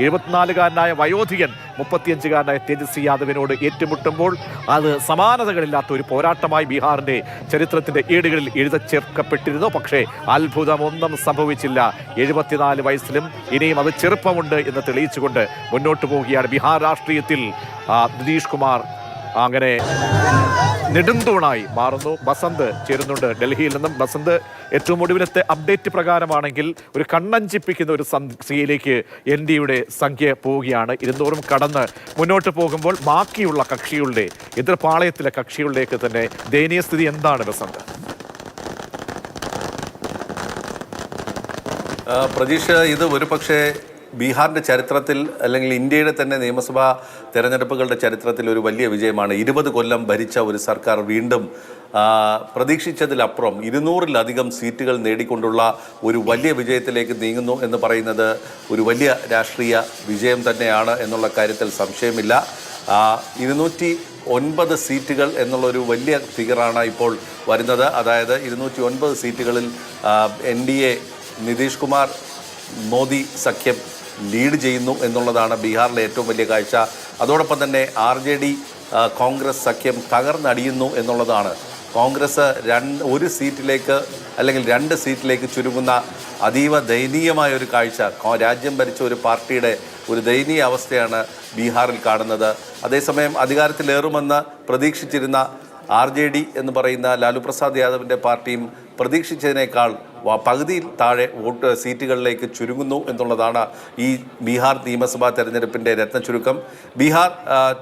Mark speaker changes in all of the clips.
Speaker 1: എഴുപത്തിനാലുകാരനായ വയോധികൻ മുപ്പത്തിയഞ്ചുകാരനായ തേജസ്വി യാദവിനോട് ഏറ്റുമുട്ടുമ്പോൾ അത് സമാനതകളില്ലാത്ത ഒരു പോരാട്ടമായി ബീഹാറിന്റെ ചരിത്രത്തിന്റെ ഏടുകളിൽ എഴുതച്ചേർക്കപ്പെട്ടിരുന്നു പക്ഷേ അത്ഭുതമൊന്നും സംഭവിച്ചില്ല. എഴുപത്തിനാല് വയസ്സിലും ഇനിയും അത് ചെറുപ്പമുണ്ട് എന്ന് തെളിയിച്ചുകൊണ്ട് മുന്നോട്ട് പോവുകയാണ് ബീഹാർ രാഷ്ട്രീയത്തിൽ നിതീഷ് കുമാർ. അങ്ങനെ നെടുന്തൂണായി മാറുന്നു. ബസന്ത് ചേരുന്നുണ്ട് ഡൽഹിയിൽ നിന്നും. ബസന്ത് ഏറ്റവും ഒടുവിലത്തെ അപ്ഡേറ്റ് പ്രകാരമാണെങ്കിൽ ഒരു കണ്ണഞ്ചിപ്പിക്കുന്ന ഒരു സംഖ്യയിലേക്ക് എൻ ഡിയുടെ സംഖ്യ പോവുകയാണ്. ഇരുന്നൂറും കടന്ന് മുന്നോട്ട് പോകുമ്പോൾ ബാക്കിയുള്ള കക്ഷികളുടെ എതിർപാളയത്തിലെ കക്ഷികളിലേക്ക് തന്നെ ദയനീയ സ്ഥിതി എന്താണ് ബസന്ത്
Speaker 2: പ്രതീക്ഷ ഇത് ഒരു പക്ഷേ ബീഹാറിന്റെ ചരിത്രത്തിൽ അല്ലെങ്കിൽ ഇന്ത്യയുടെ തന്നെ നിയമസഭാ തെരഞ്ഞെടുപ്പുകളുടെ ചരിത്രത്തിൽ ഒരു വലിയ വിജയമാണ്. ഇരുപത് കൊല്ലം ഭരിച്ച ഒരു സർക്കാർ വീണ്ടും പ്രതീക്ഷിച്ചതിലപ്പുറം ഇരുന്നൂറിലധികം സീറ്റുകൾ നേടിക്കൊണ്ടുള്ള ഒരു വലിയ വിജയത്തിലേക്ക് നീങ്ങുന്നു എന്ന് പറയുന്നത് ഒരു വലിയ രാഷ്ട്രീയ വിജയം തന്നെയാണ് എന്നുള്ള കാര്യത്തിൽ സംശയമില്ല. ഇരുന്നൂറ്റി ഒൻപത് സീറ്റുകൾ എന്നുള്ളൊരു വലിയ ഫിഗറാണ് ഇപ്പോൾ വരുന്നത്. അതായത് ഇരുന്നൂറ്റി ഒൻപത് സീറ്റുകളിൽ N D A Nitish Kumar Modi സഖ്യം ലീഡ് ചെയ്യുന്നു എന്നുള്ളതാണ് ബീഹാറിലെ ഏറ്റവും വലിയ കാഴ്ച. അതോടൊപ്പം തന്നെ ആർ ജെ ഡി കോൺഗ്രസ് സഖ്യം തകർന്നടിയുന്നു എന്നുള്ളതാണ്. കോൺഗ്രസ് രണ്ട് ഒരു സീറ്റിലേക്ക് അല്ലെങ്കിൽ രണ്ട് സീറ്റിലേക്ക് ചുരുങ്ങുന്ന അതീവ ദയനീയമായ ഒരു കാഴ്ച. രാജ്യം ഭരിച്ച ഒരു പാർട്ടിയുടെ ഒരു ദയനീയ അവസ്ഥയാണ് ബീഹാറിൽ കാണുന്നത്. അതേസമയം അധികാരത്തിലേറുമെന്ന് പ്രതീക്ഷിച്ചിരുന്ന ആർ ജെ ഡി എന്ന് പറയുന്ന ലാലു പ്രസാദ് യാദവിന്റെ പാർട്ടിയും പ്രതീക്ഷിച്ചതിനേക്കാൾ പകുതിയിൽ താഴെ വോട്ട് സീറ്റുകളിലേക്ക് ചുരുങ്ങുന്നു എന്നുള്ളതാണ് ഈ ബീഹാർ നിയമസഭാ തെരഞ്ഞെടുപ്പിന്റെ രത്ന ചുരുക്കം. ബീഹാർ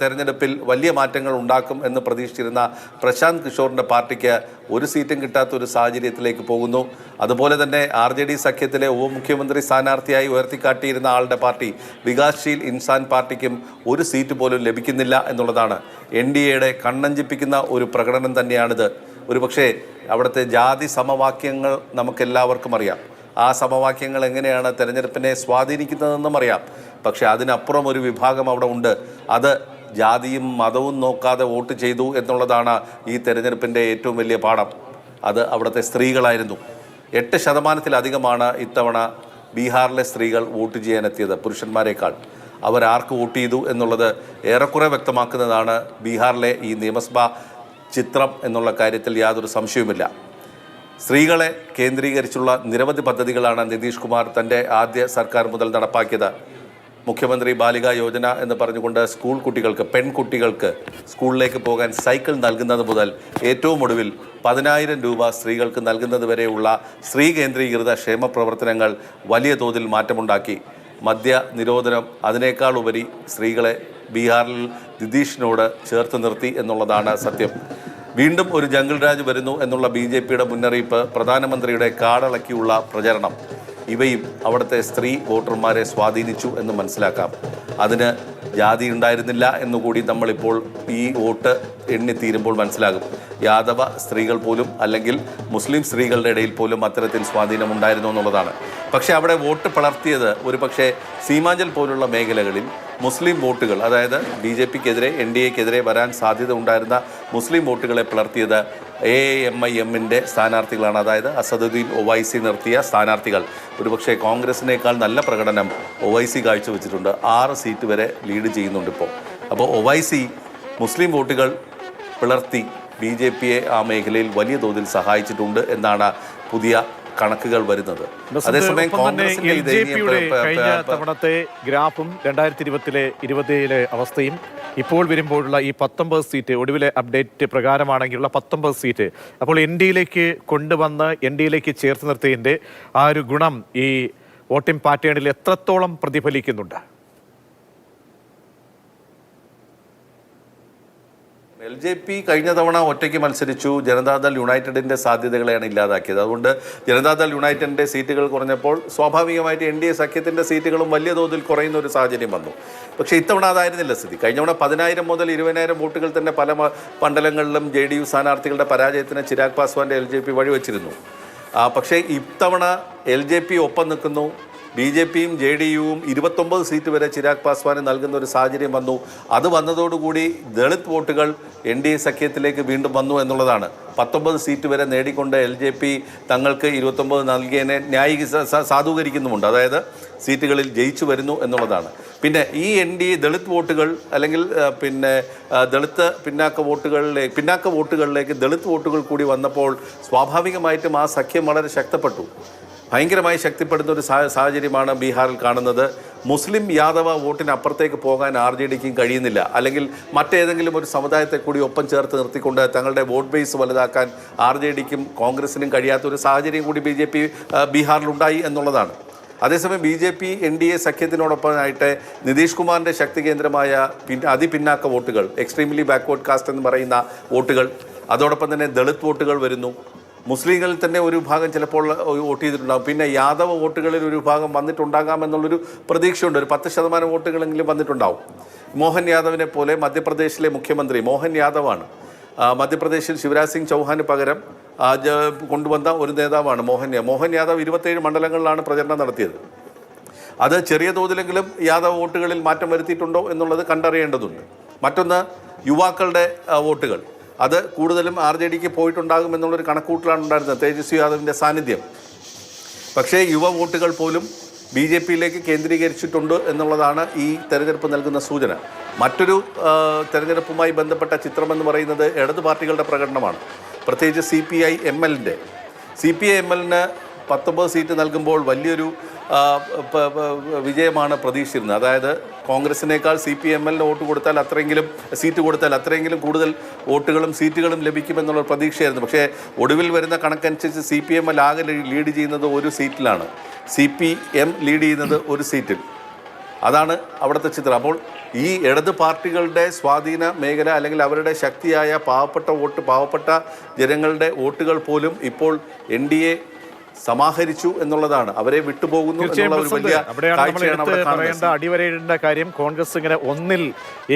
Speaker 2: തെരഞ്ഞെടുപ്പിൽ വലിയ മാറ്റങ്ങൾ ഉണ്ടാക്കും എന്ന് പ്രതീക്ഷിച്ചിരുന്ന പ്രശാന്ത് കിഷോറിന്റെ പാർട്ടിക്ക് ഒരു സീറ്റും കിട്ടാത്ത ഒരു സാഹചര്യത്തിലേക്ക് പോകുന്നു. അതുപോലെ തന്നെ ആർ ജെ ഡി സഖ്യത്തിലെ ഉപമുഖ്യമന്ത്രി സ്ഥാനാർത്ഥിയായി ഉയർത്തിക്കാട്ടിയിരുന്ന ആളുടെ പാർട്ടി വികാസ്ശീൽ ഇൻസാൻ പാർട്ടിക്കും ഒരു സീറ്റ് പോലും ലഭിക്കുന്നില്ല എന്നുള്ളതാണ്. എൻ ഡി എയുടെ കണ്ണഞ്ചിപ്പിക്കുന്ന ഒരു പ്രകടനം തന്നെയാണിത്. ഒരുപക്ഷേ അവിടുത്തെ ജാതി സമവാക്യങ്ങൾ നമുക്കെല്ലാവർക്കും അറിയാം. ആ സമവാക്യങ്ങൾ എങ്ങനെയാണ് തെരഞ്ഞെടുപ്പിനെ സ്വാധീനിക്കുന്നതെന്നും അറിയാം. പക്ഷേ അതിനപ്പുറം ഒരു വിഭാഗം അവിടെ ഉണ്ട്. അത് ജാതിയും മതവും നോക്കാതെ വോട്ട് ചെയ്തു എന്നുള്ളതാണ് ഈ തെരഞ്ഞെടുപ്പിന്റെ ഏറ്റവും വലിയ പാഠം. അത് അവിടുത്തെ സ്ത്രീകളായിരുന്നു. എട്ട് ശതമാനത്തിലധികമാണ് ഇത്തവണ ബീഹാറിലെ സ്ത്രീകൾ വോട്ട് ചെയ്യാനെത്തിയത് പുരുഷന്മാരെക്കാൾ. അവരാർക്ക് വോട്ട് ചെയ്തു എന്നുള്ളത് ഏറെക്കുറെ വ്യക്തമാക്കുന്നതാണ് ബീഹാറിലെ ഈ നിയമസഭാ ചിത്രം എന്നുള്ള കാര്യത്തിൽ യാതൊരു സംശയവുമില്ല. സ്ത്രീകളെ കേന്ദ്രീകരിച്ചുള്ള നിരവധി പദ്ധതികളാണ് നിതീഷ് കുമാർ തന്റെ ആദ്യ സർക്കാർ മുതൽ നടപ്പാക്കിയത്. മുഖ്യമന്ത്രി ബാലിക യോജന എന്ന് പറഞ്ഞുകൊണ്ട് സ്കൂൾ കുട്ടികൾക്ക് പെൺകുട്ടികൾക്ക് സ്കൂളിലേക്ക് പോകാൻ സൈക്കിൾ നൽകുന്നത് മുതൽ ഏറ്റവും ഒടുവിൽ പതിനായിരം രൂപ സ്ത്രീകൾക്ക് നൽകുന്നത് വരെയുള്ള സ്ത്രീ കേന്ദ്രീകൃത ക്ഷേമ പ്രവർത്തനങ്ങൾ വലിയ തോതിൽ മാറ്റമുണ്ടാക്കി. മദ്യ നിരോധനം അതിനേക്കാൾ ഉപരി സ്ത്രീകളെ ബീഹാറിൽ നിതീഷിനോട് ചേർത്ത് നിർത്തി എന്നുള്ളതാണ് സത്യം. വീണ്ടും ഒരു ജംഗിൾ രാജ് വരുന്നു എന്നുള്ള ബി ജെ പിയുടെ മുന്നറിയിപ്പ് പ്രധാനമന്ത്രിയുടെ കാടളക്കിയുള്ള പ്രചരണം. ഇവയും അവിടുത്തെ സ്ത്രീ വോട്ടർമാരെ സ്വാധീനിച്ചു എന്ന് മനസ്സിലാക്കാം. അതിന് ജാതി ഉണ്ടായിരുന്നില്ല എന്നുകൂടി നമ്മളിപ്പോൾ ഈ വോട്ട് എണ്ണി എണ്ണിത്തീരുമ്പോൾ മനസ്സിലാകും. യാദവ സ്ത്രീകൾ പോലും അല്ലെങ്കിൽ മുസ്ലിം സ്ത്രീകളുടെ ഇടയിൽ പോലും അത്തരത്തിൽ സ്വാധീനം ഉണ്ടായിരുന്നു എന്നുള്ളതാണ്. പക്ഷേ അവിടെ വോട്ട് പിളർത്തിയത് ഒരു പക്ഷേ സീമാഞ്ചൽ പോലുള്ള മേഖലകളിൽ മുസ്ലിം വോട്ടുകൾ അതായത് ബി ജെ പിക്കെതിരെ എൻ ഡി എക്കെതിരെ വരാൻ സാധ്യത ഉണ്ടായിരുന്ന മുസ്ലിം വോട്ടുകളെ പിളർത്തിയത് എ എം ഐ എമ്മിന്റെ സ്ഥാനാർത്ഥികളാണ്. അതായത് അസദുദ്ദീൻ ഒവൈസി നിർത്തിയ സ്ഥാനാർത്ഥികൾ. ഒരുപക്ഷെ കോൺഗ്രസിനേക്കാൾ നല്ല പ്രകടനം ഒവൈസി കാഴ്ചവെച്ചിട്ടുണ്ട്. ആറ് സീറ്റ് വരെ ലീഡ് ചെയ്യുന്നുണ്ട് ഇപ്പോൾ. അപ്പോൾ ഒവൈസി മുസ്ലിം വോട്ടുകൾ പിളർത്തി ബി ജെ പിയെ ആ മേഖലയിൽ വലിയ തോതിൽ സഹായിച്ചിട്ടുണ്ട് എന്നാണ് പുതിയ കണക്കുകൾ വരുന്നത്. അതേസമയം
Speaker 1: തവണത്തെ ഗ്രാഫും രണ്ടായിരത്തി ഇരുപത്തിലെ ഇരുപതിലെ അവസ്ഥയും ഇപ്പോൾ വരുമ്പോഴുള്ള ഈ പത്തൊമ്പത് സീറ്റ് ഒടുവിലെ അപ്ഡേറ്റ് പ്രകാരമാണെങ്കിലുള്ള പത്തൊമ്പത് സീറ്റ് അപ്പോൾ എൻ ഡിയിലേക്ക് കൊണ്ടുവന്ന് എൻ ഡിയിലേക്ക് ചേർത്ത് നിർത്തിയതിന്റെ ആ ഒരു ഗുണം ഈ വോട്ടിംഗ് പാറ്റേണിൽ എത്രത്തോളം പ്രതിഫലിക്കുന്നുണ്ട്?
Speaker 2: എൽ ജെ പി കഴിഞ്ഞ തവണ ഒറ്റയ്ക്ക് മത്സരിച്ചു. ജനതാദൾ യുണൈറ്റഡിന്റെ സാധ്യതകളെയാണ് ഇല്ലാതാക്കിയത്. അതുകൊണ്ട് ജനതാദൾ യുണൈറ്റഡിന്റെ സീറ്റുകൾ കുറഞ്ഞപ്പോൾ സ്വാഭാവികമായിട്ട് എൻ ഡി എ സഖ്യത്തിന്റെ സീറ്റുകളും വലിയ തോതിൽ കുറയുന്ന ഒരു സാഹചര്യം വന്നു. പക്ഷേ ഇത്തവണ അതായിരുന്നില്ല സ്ഥിതി. കഴിഞ്ഞ തവണ പതിനായിരം മുതൽ ഇരുപതിനായിരം വോട്ടുകൾ തന്നെ പല മണ്ഡലങ്ങളിലും ജെ ഡി യു സ്ഥാനാർത്ഥികളുടെ പരാജയത്തിന് ചിരാഗ് പാസ്വാന്റെ എൽ ജെ പി വഴിവെച്ചിരുന്നു. പക്ഷേ ഇത്തവണ എൽ ജെ പി ഒപ്പം നിൽക്കുന്നു. ബി ജെ പിയും ജെ ഡി യുവും ഇരുപത്തൊമ്പത് സീറ്റ് വരെ ചിരാഗ് പാസ്വാന് നൽകുന്ന ഒരു സാഹചര്യം വന്നു. അത് വന്നതോടുകൂടി ദളിത് വോട്ടുകൾ എൻ ഡി എ സഖ്യത്തിലേക്ക് വീണ്ടും വന്നു എന്നുള്ളതാണ്. പത്തൊമ്പത് സീറ്റ് വരെ നേടിക്കൊണ്ട് എൽ ജെ പി തങ്ങൾക്ക് ഇരുപത്തൊമ്പത് നൽകിയതിനെ ന്യായീക സാധൂകരിക്കുന്നുമുണ്ട്. അതായത് സീറ്റുകളിൽ ജയിച്ചു വരുന്നു എന്നുള്ളതാണ്. പിന്നെ ഈ എൻ ഡി ദളിത് വോട്ടുകൾ അല്ലെങ്കിൽ പിന്നെ ദളിത് പിന്നാക്ക വോട്ടുകളിലേക്ക് പിന്നാക്ക വോട്ടുകളിലേക്ക് ദളിത് വോട്ടുകൾ കൂടി വന്നപ്പോൾ സ്വാഭാവികമായിട്ടും ആ സഖ്യം വളരെ ശക്തപ്പെട്ടു. ഭയങ്കരമായി ശക്തിപ്പെടുന്ന ഒരു സാഹചര്യമാണ് ബീഹാറിൽ കാണുന്നത്. മുസ്ലിം യാദവ വോട്ടിന് അപ്പുറത്തേക്ക് പോകാൻ ആർ ജെ ഡിക്കും കഴിയുന്നില്ല. അല്ലെങ്കിൽ മറ്റേതെങ്കിലും ഒരു സമുദായത്തെ കൂടി ഒപ്പം ചേർത്ത് നിർത്തിക്കൊണ്ട് തങ്ങളുടെ വോട്ട് ബേസ് വലുതാക്കാൻ ആർ ജെ ഡിക്കും കോൺഗ്രസിനും കഴിയാത്ത ഒരു സാഹചര്യം കൂടി ബി ജെ പി ബീഹാറിലുണ്ടായി എന്നുള്ളതാണ്. അതേസമയം B J P N D A സഖ്യത്തിനോടൊപ്പമായിട്ട് Nitish കുമാറിന്റെ ശക്തി കേന്ദ്രമായ പിന്നെ അതിപിന്നാക്ക വോട്ടുകൾ എക്സ്ട്രീംലി ബാക്ക്വേർഡ് കാസ്റ്റ് എന്ന് പറയുന്ന വോട്ടുകൾ അതോടൊപ്പം തന്നെ ദളിത് വോട്ടുകൾ വരുന്നു. മുസ്ലിങ്ങളിൽ തന്നെ ഒരു ഭാഗം ചിലപ്പോൾ വോട്ട് ചെയ്തിട്ടുണ്ടാകും. പിന്നെ യാദവ വോട്ടുകളിൽ ഒരു ഭാഗം വന്നിട്ടുണ്ടാകാം എന്നുള്ളൊരു പ്രതീക്ഷയുണ്ട്. ഒരു പത്ത് ശതമാനം വോട്ടുകളെങ്കിലും വന്നിട്ടുണ്ടാവും. മോഹൻ യാദവിനെ പോലെ മധ്യപ്രദേശിലെ മുഖ്യമന്ത്രി മോഹൻ യാദവാണ്. മധ്യപ്രദേശിൽ ശിവരാജ് സിംഗ് ചൗഹാന് പകരം കൊണ്ടുവന്ന ഒരു നേതാവാണ് മോഹൻ മോഹൻ യാദവ് ഇരുപത്തേഴ് മണ്ഡലങ്ങളിലാണ് പ്രചരണം നടത്തിയത്. അത് ചെറിയ തോതിലെങ്കിലും യാദവ് വോട്ടുകളിൽ മാറ്റം വരുത്തിയിട്ടുണ്ടോ എന്നുള്ളത് കണ്ടറിയേണ്ടതുണ്ട്. മറ്റൊന്ന് യുവാക്കളുടെ വോട്ടുകൾ. അത് കൂടുതലും ആർ ജെ ഡിക്ക് പോയിട്ടുണ്ടാകും എന്നുള്ളൊരു കണക്കൂട്ടലാണ് ഉണ്ടായിരുന്നത് തേജസ്വി യാദവിന്റെ സാന്നിധ്യം. പക്ഷേ യുവ വോട്ടുകൾ പോലും ബി ജെ പിയിലേക്ക് കേന്ദ്രീകരിച്ചിട്ടുണ്ട് എന്നുള്ളതാണ് ഈ തെരഞ്ഞെടുപ്പ് നൽകുന്ന സൂചന. മറ്റൊരു തെരഞ്ഞെടുപ്പുമായി ബന്ധപ്പെട്ട ചിത്രമെന്ന് പറയുന്നത് ഇടതു പാർട്ടികളുടെ പ്രകടനമാണ്. പ്രത്യേകിച്ച് സി പി ഐ എം എല്ലിന്റെ സി പി ഐ എം എല്ലിന് പത്തൊമ്പത് സീറ്റ് നൽകുമ്പോൾ വലിയൊരു വിജയമാണ് പ്രതീക്ഷിച്ചിരുന്നത്. അതായത് കോൺഗ്രസിനേക്കാൾ സി പി എം എല്ലിന് വോട്ട് കൊടുത്താൽ അത്രയെങ്കിലും സീറ്റ് കൊടുത്താൽ അത്രയെങ്കിലും കൂടുതൽ വോട്ടുകളും സീറ്റുകളും ലഭിക്കുമെന്നുള്ള പ്രതീക്ഷയായിരുന്നു. പക്ഷേ ഒടുവിൽ വരുന്ന കണക്കനുസരിച്ച് സി പി എം എൽ ആകെ ലീഡ് ചെയ്യുന്നത് ഒരു സീറ്റിലാണ്. സി പി എം ലീഡ് ചെയ്യുന്നത് ഒരു സീറ്റിൽ. അതാണ് അവിടുത്തെ ചിത്രം. അപ്പോൾ ഈ ഇടത് പാർട്ടികളുടെ സ്വാധീന മേഖല അല്ലെങ്കിൽ അവരുടെ ശക്തിയായ പാവപ്പെട്ട വോട്ട് പാവപ്പെട്ട ജനങ്ങളുടെ വോട്ടുകൾ പോലും ഇപ്പോൾ എൻ ഡി എ സമാഹരിച്ചു എന്നുള്ളതാണ്. അവരെ വിട്ടുപോകുന്നു
Speaker 1: പറയേണ്ട അടിവരയിടേണ്ട കാര്യം. കോൺഗ്രസ് ഇങ്ങനെ ഒന്നിൽ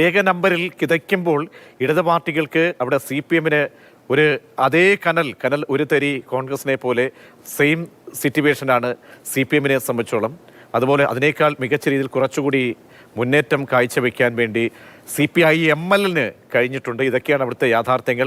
Speaker 1: ഏക നമ്പറിൽ കിതയ്ക്കുമ്പോൾ ഇടത് പാർട്ടികൾക്ക് അവിടെ സി പി എമ്മിന് ഒരു അതേ കനൽ കനൽ ഒരു തരി കോൺഗ്രസിനെ പോലെ സെയിം സിറ്റുവേഷനാണ് സി പി എമ്മിനെ സംബന്ധിച്ചോളം. അതുപോലെ അതിനേക്കാൾ മികച്ച രീതിയിൽ കുറച്ചുകൂടി മുന്നേറ്റം കാഴ്ചവെക്കാൻ വേണ്ടി സി പി ഐ എം എല്ലിന് കഴിഞ്ഞിട്ടുണ്ട്. ഇതൊക്കെയാണ് അവിടുത്തെ യാഥാർത്ഥ്യങ്ങൾ.